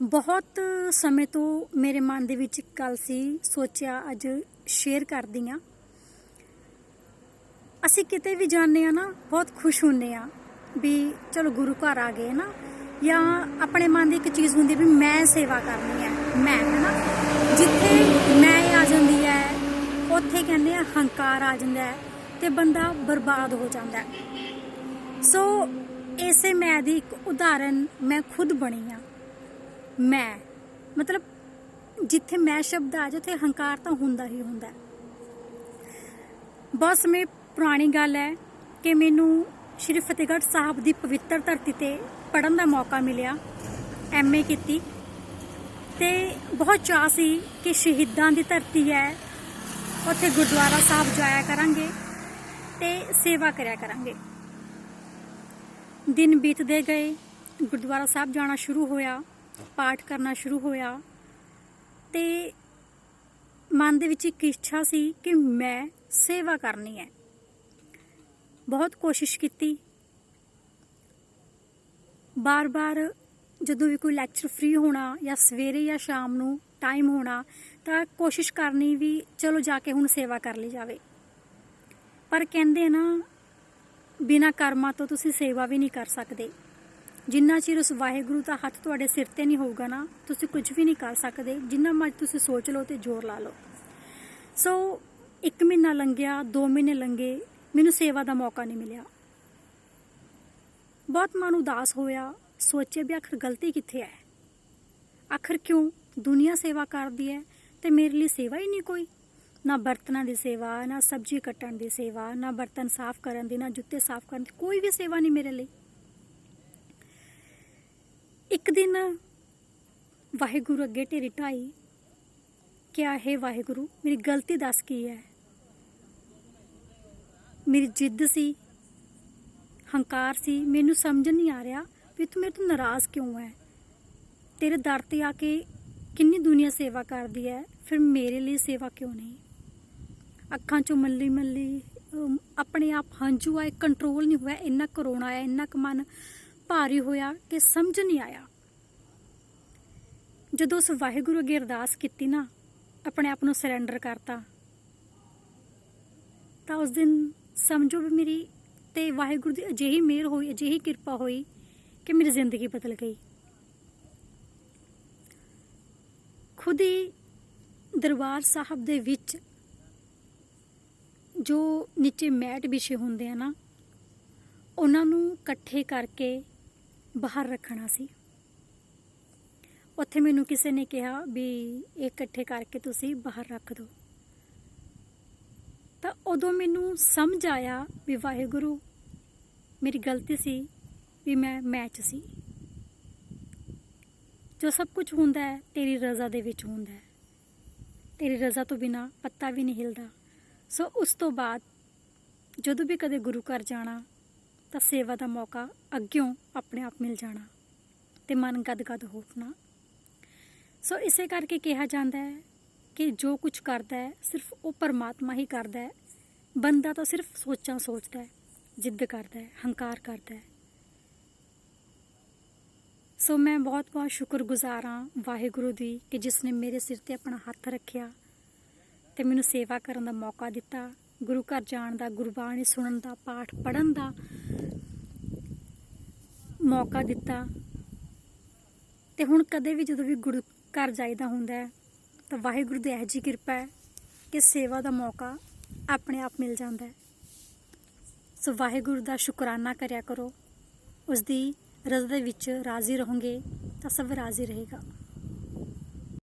ਬਹੁਤ ਸਮੇਂ ਤੋਂ ਮੇਰੇ ਮਨ ਦੇ ਵਿੱਚ ਇੱਕ ਗੱਲ ਸੀ, ਸੋਚਿਆ ਅੱਜ ਸ਼ੇਅਰ ਕਰਦੀ ਆ ਅਸੀਂ ਕਿਤੇ ਵੀ ਜਾਂਦੇ ਆ ਨਾ, ਬਹੁਤ ਖੁਸ਼ ਹੁੰਨੇ ਆ ਵੀ ਚਲੋ ਗੁਰੂ ਘਰ ਆ ਗਏ ਨਾ, ਜਾਂ ਆਪਣੇ ਮਨ ਦੀ ਇੱਕ ਚੀਜ਼ ਹੁੰਦੀ ਵੀ ਮੈਂ ਸੇਵਾ ਕਰਨੀ ਹੈ, ਮੈਂ ਹਨਾ ਜਿੱਥੇ ਮੈਂ ਆ ਜਾਂਦੀ ਹੈ, ਉੱਥੇ ਕਹਿੰਦੇ ਆ ਹੰਕਾਰ ਆ ਜਾਂਦਾ ਹੈ ਤੇ ਬੰਦਾ ਬਰਬਾਦ ਹੋ ਜਾਂਦਾ ਹੈ। ਸੋ ਇਸੇ ਮੈਂ ਦੀ ਇੱਕ ਉਦਾਹਰਨ ਮੈਂ ਖੁਦ ਬਣੀ ਆ ਮੈਂ। ਮਤਲਬ ਜਿੱਥੇ ਮੈਂ ਸ਼ਬਦ ਆ ਜਾਏ ਉੱਥੇ ਹੰਕਾਰ ਤਾਂ ਹੁੰਦਾ ਹੀ ਹੁੰਦਾ। ਬਹੁਤ ਸਮੇਂ ਪੁਰਾਣੀ ਗੱਲ ਹੈ ਕਿ ਮੈਨੂੰ ਸ਼੍ਰੀ ਫਤਿਹਗੜ੍ਹ ਸਾਹਿਬ ਦੀ ਪਵਿੱਤਰ ਧਰਤੀ ਤੇ ਪੜਨ ਦਾ ਮੌਕਾ ਮਿਲਿਆ। ਐਮਏ ਕੀਤੀ। ਤੇ ਬਹੁਤ ਚਾਅ ਸੀ ਕਿ ਸ਼ਹੀਦਾਂ ਦੀ ਧਰਤੀ ਹੈ। ਉੱਥੇ ਗੁਰਦੁਆਰਾ ਸਾਹਿਬ ਜਾਇਆ ਕਰਾਂਗੇ ਤੇ ਸੇਵਾ ਕਰਿਆ ਕਰਾਂਗੇ। ਦਿਨ ਬੀਤਦੇ ਗਏ, ਗੁਰਦੁਆਰਾ ਸਾਹਿਬ ਜਾਣਾ ਸ਼ੁਰੂ ਹੋਇਆ। ਪਾਠ ਕਰਨਾ ਸ਼ੁਰੂ ਹੋਇਆ। ਤੇ ਮਨ ਦੇ ਵਿੱਚ ਇੱਕ ਇੱਛਾ ਸੀ ਕਿ ਮੈਂ ਸੇਵਾ ਕਰਨੀ ਹੈ। ਬਹੁਤ ਕੋਸ਼ਿਸ਼ ਕੀਤੀ। ਬਾਰ-ਬਾਰ ਜਦੋਂ ਵੀ ਕੋਈ ਲੈਕਚਰ ਫ੍ਰੀ ਹੋਣਾ ਜਾਂ ਸਵੇਰੇ ਜਾਂ ਸ਼ਾਮ ਨੂੰ ਟਾਈਮ ਹੋਣਾ, ਤਾਂ ਕੋਸ਼ਿਸ਼ ਕਰਨੀ ਵੀ ਚਲੋ ਜਾ ਕੇ ਹੁਣ ਸੇਵਾ ਕਰ ਲਈ ਜਾਵੇ। ਪਰ ਕਹਿੰਦੇ ਨਾ, ਬਿਨਾ ਕਰਮਾਂ ਤੋਂ ਤੁਸੀਂ ਸੇਵਾ ਵੀ ਨਹੀਂ ਕਰ ਸਕਦੇ। ਜਿੰਨਾ ਚਿਰ ਉਸ ਵਾਹਿਗੁਰੂ ਦਾ ਹੱਥ ਤੁਹਾਡੇ ਸਿਰ ਤੇ ਨਹੀਂ ਹੋਊਗਾ ਨਾ, ਤੁਸੀਂ ਕੁਝ ਵੀ ਨਹੀਂ ਕਰ ਸਕਦੇ, ਜਿੰਨਾ ਮਰਜ਼ੀ ਤੁਸੀਂ ਸੋਚ ਲਓ ਤੇ ਜ਼ੋਰ ਲਾ ਲਓ। ਸੋ 1 ਮਹੀਨਾ ਲੰਘਿਆ 2 ਮਹੀਨੇ ਲੰਘੇ, ਮੈਨੂੰ ਸੇਵਾ ਦਾ ਮੌਕਾ ਨਹੀਂ ਮਿਲਿਆ। ਬਹੁਤ ਮਨ ਉਦਾਸ ਹੋਇਆ, ਸੋਚਿਆ ਵੀ ਆਖਰ ਗਲਤੀ ਕਿੱਥੇ ਹੈ? ਆਖਰ ਕਿਉਂ ਦੁਨੀਆ ਸੇਵਾ ਕਰਦੀ ਹੈ ਤੇ ਮੇਰੇ ਲਈ ਸੇਵਾ ਹੀ ਨਹੀਂ ਕੋਈ? ਨਾ ਬਰਤਨਾਂ ਦੀ ਸੇਵਾ, ਨਾ ਸਬਜ਼ੀ ਕੱਟਣ ਦੀ ਸੇਵਾ, ਨਾ ਬਰਤਨ ਸਾਫ਼ ਕਰਨ ਦੀ, ਨਾ ਜੁੱਤੇ ਸਾਫ਼ ਕਰਨ ਦੀ ਕੋਈ ਵੀ ਸੇਵਾ ਨਹੀਂ ਮੇਰੇ ਲਈ। ਇੱਕ ਦਿਨ ਵਾਹਿਗੁਰੂ ਅੱਗੇ ਢੇਰੀ ਢਾਈ ਕਿਆ ਹੈ ਵਾਹਿਗੁਰੂ, ਮੇਰੀ ਗਲਤੀ ਦੱਸ ਕੀ ਹੈ? ਮੇਰੀ ਜਿੱਦ ਸੀ, ਹੰਕਾਰ ਸੀ, ਮੈਨੂੰ ਸਮਝ ਨਹੀਂ ਆ ਰਿਹਾ ਵੀ ਤੂੰ ਮੇਰੇ ਤੋਂ ਨਾਰਾਜ਼ ਕਿਉਂ ਹੈ? ਤੇਰੇ ਦਰ ਤੇ ਆ ਕੇ ਕਿੰਨੀ ਦੁਨੀਆ ਸੇਵਾ ਕਰਦੀ ਹੈ, ਫਿਰ ਮੇਰੇ ਲਈ ਸੇਵਾ ਕਿਉਂ ਨਹੀਂ? ਅੱਖਾਂ ਚੋਂ ਮੱਲੀ ਮੱਲੀ ਆਪਣੇ ਆਪ ਹੰਝੂ ਆਏ ਕੰਟਰੋਲ ਨਹੀਂ ਹੋਇਆ, ਇੰਨਾ ਕਰੋਨਾ ਆਇਆ, ਇੰਨਾ ਕੁ ਮਨ ਭਾਰੀ ਹੋਇਆ ਕਿ ਸਮਝ ਨਹੀਂ ਆਇਆ। ਜਦੋਂ ਉਸ ਵਾਹਿਗੁਰੂ ਅੱਗੇ ਅਰਦਾਸ ਕੀਤੀ ਨਾ, ਆਪਣੇ ਆਪ ਨੂੰ ਸਰੈਂਡਰ ਕਰਤਾ, ਤਾਂ ਉਸ ਦਿਨ ਸਮਝੋ ਵੀ ਮੇਰੀ ਤੇ ਵਾਹਿਗੁਰੂ ਦੀ ਅਜਿਹੀ ਮਿਹਰ ਹੋਈ, ਅਜਿਹੀ ਕਿਰਪਾ ਹੋਈ ਕਿ ਮੇਰੀ ਜ਼ਿੰਦਗੀ ਬਦਲ ਗਈ। ਖੁਦ ਹੀ ਦਰਬਾਰ ਸਾਹਿਬ ਦੇ ਵਿੱਚ ਜੋ ਨੀਚੇ ਮੈਟ ਵਿਛੇ ਹੁੰਦੇ ਆ ਨਾ, ਉਹਨਾਂ ਨੂੰ ਇਕੱਠੇ ਕਰਕੇ ਬਾਹਰ ਰੱਖਣਾ ਸੀ। ਉੱਥੇ ਮੈਨੂੰ ਕਿਸੇ ਨੇ ਕਿਹਾ ਵੀ ਇਹ ਇਕੱਠੇ ਕਰਕੇ ਤੁਸੀਂ ਬਾਹਰ ਰੱਖ ਦਿਓ। ਤਾਂ ਉਦੋਂ ਮੈਨੂੰ ਸਮਝ ਆਇਆ ਵੀ ਵਾਹਿਗੁਰੂ, ਮੇਰੀ ਗਲਤੀ ਸੀ ਵੀ ਮੈਂ ਮੈਚ ਸੀ। ਜੋ ਸਭ ਕੁਝ ਹੁੰਦਾ ਹੈ, ਤੇਰੀ ਰਜ਼ਾ ਦੇ ਵਿੱਚ ਹੁੰਦਾ ਹੈ। ਤੇਰੀ ਰਜ਼ਾ ਤੋਂ ਬਿਨਾ ਪੱਤਾ ਵੀ ਨਹੀਂ ਹਿਲਦਾ। ਸੋ ਉਸ ਤੋਂ ਬਾਅਦ ਜਦੋਂ ਵੀ ਕਦੇ ਗੁਰੂ ਘਰ ਜਾਣਾ ਤਾਂ ਸੇਵਾ ਦਾ ਮੌਕਾ ਅੱਗਿਓਂ ਆਪਣੇ ਆਪ ਮਿਲ ਜਾਣਾ ਤੇ ਮਨ ਗਦਗਦ ਹੋ ਉੱਠਣਾ ਸੋ ਇਸੇ ਕਰਕੇ ਕਿਹਾ ਜਾਂਦਾ ਹੈ ਕਿ ਜੋ ਕੁਝ ਕਰਦਾ ਹੈ, ਸਿਰਫ ਉਹ ਪਰਮਾਤਮਾ ਹੀ ਕਰਦਾ ਹੈ। ਬੰਦਾ ਤਾਂ ਸਿਰਫ ਸੋਚਾਂ ਸੋਚਦਾ ਹੈ, ਜਿੱਦ ਕਰਦਾ ਹੈ, ਹੰਕਾਰ ਕਰਦਾ ਹੈ। ਸੋ ਮੈਂ ਬਹੁਤ ਬਹੁਤ ਸ਼ੁਕਰਗੁਜ਼ਾਰ ਹਾਂ ਵਾਹਿਗੁਰੂ ਦੀ ਕਿ ਜਿਸ ਨੇ ਮੇਰੇ ਸਿਰ ਤੇ ਆਪਣਾ ਹੱਥ ਰੱਖਿਆ ਤੇ ਮੈਨੂੰ ਸੇਵਾ ਕਰਨ ਦਾ ਮੌਕਾ ਦਿੱਤਾ। ਗੁਰੂ ਘਰ ਜਾਣ ਦਾ, ਗੁਰਬਾਣੀ ਸੁਣਨ ਦਾ, ਪਾਠ ਪੜਨ ਦਾ ਮੌਕਾ ਦਿੱਤਾ। ਤੇ ਹੁਣ ਕਦੇ ਵੀ ਜਦੋਂ ਵੀ ਗੁਰੂ ਘਰ ਜਾਈਦਾ ਹੁੰਦਾ ਹੈ, ਤਾਂ ਵਾਹਿਗੁਰੂ ਦੀ ਇਹ ਜੀ ਕਿਰਪਾ ਹੈ ਕਿ ਸੇਵਾ ਦਾ ਮੌਕਾ ਆਪਣੇ ਆਪ ਮਿਲ ਜਾਂਦਾ ਹੈ। ਸੋ ਵਾਹਿਗੁਰੂ ਦਾ ਸ਼ੁਕਰਾਨਾ ਕਰਿਆ ਕਰੋ। ਉਸ ਦੀ ਰਜ਼ਾ ਦੇ ਵਿੱਚ ਰਾਜ਼ੀ ਰਹੋਗੇ ਤਾਂ ਸਭ ਰਾਜ਼ੀ ਰਹੇਗਾ।